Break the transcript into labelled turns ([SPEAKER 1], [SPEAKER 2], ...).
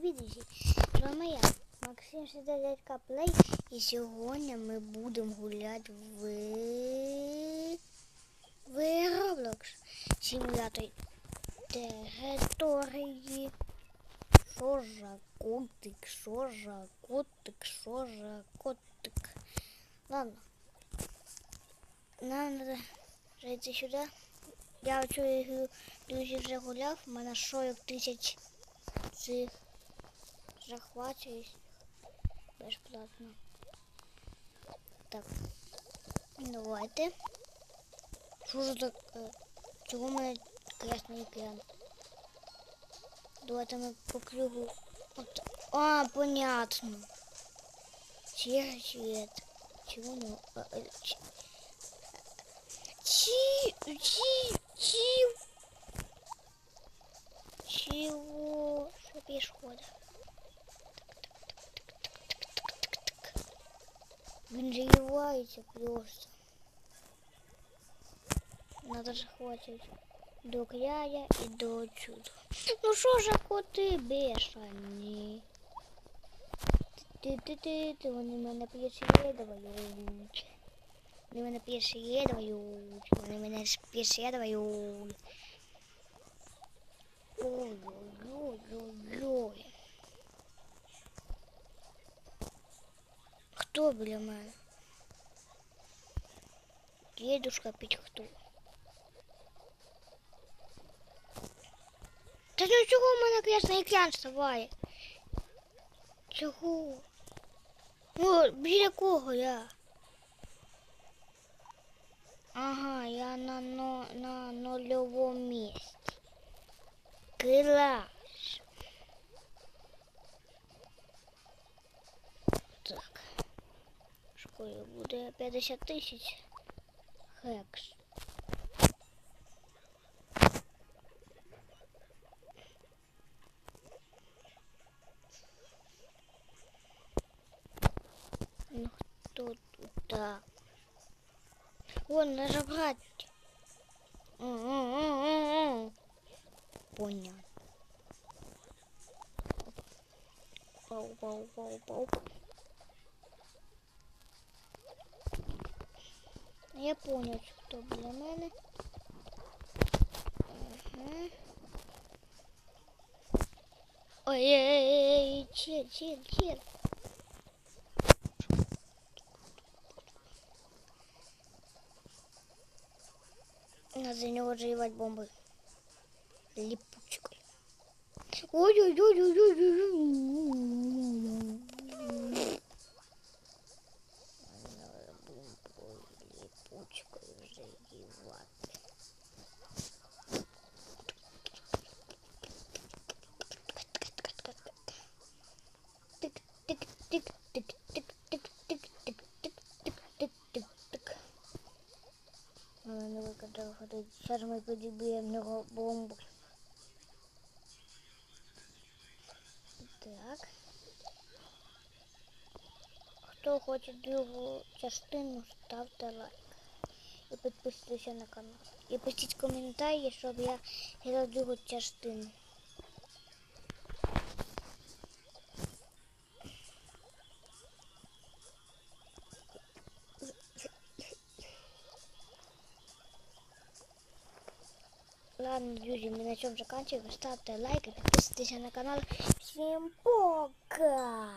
[SPEAKER 1] Друзі! З вами я, Максим 69 Плей. І сьогодні ми будемо гуляти в... в Roblox. Симулятор території. Що за котик, що за котик, що за котик. Ладно. Нам надо зайти сюди. Я ігру, друзі, вже гуляв. У мене 40 тисяч цих захватів безплатно. Так. Давайте. Що ж так? е, Чого в мене красний екран? Давайте ми по кругу. От. А, понятно. Серый цвет. Чего не... а, ч- Чи... Чи... Чи... Чего? Что пешехода? Блин, заеваете просто. Надо захватить до края и до чуда. Ну що ж коти бешені? Ти ти ти ти вони мене переслідують. Вони мене переслідують. Вони мене переслідують. Ой-ой-ой-ой-ой. Хто біля мене? Дедушка пить хто? Та ну чого в мене красний екран вставає? Чого? О, біля кого я? Ага, такою буде 50 тысяч хекс. Ну хто тут? Вон, надо брать. Понял. Опа, опа, опа, опа. Я понял, хто біля мене. Ага. Ой-ой-ой, чел, чел, чел. Надо за него взрывать бомбы. Липучкой. Ой-ой-ой-ой-ой-ой-ой. Ну, когда Зараз ми подіб'ємо нього бомбу. Так. Хто хоче другу частину, ставте лайк. І підписуйтесь на канал. І пишіть коментарі, щоб я грав другу частину. Ладно, друзья, мы на чем заканчиваем. Ставьте лайк и подписывайтесь на канал. Всем пока!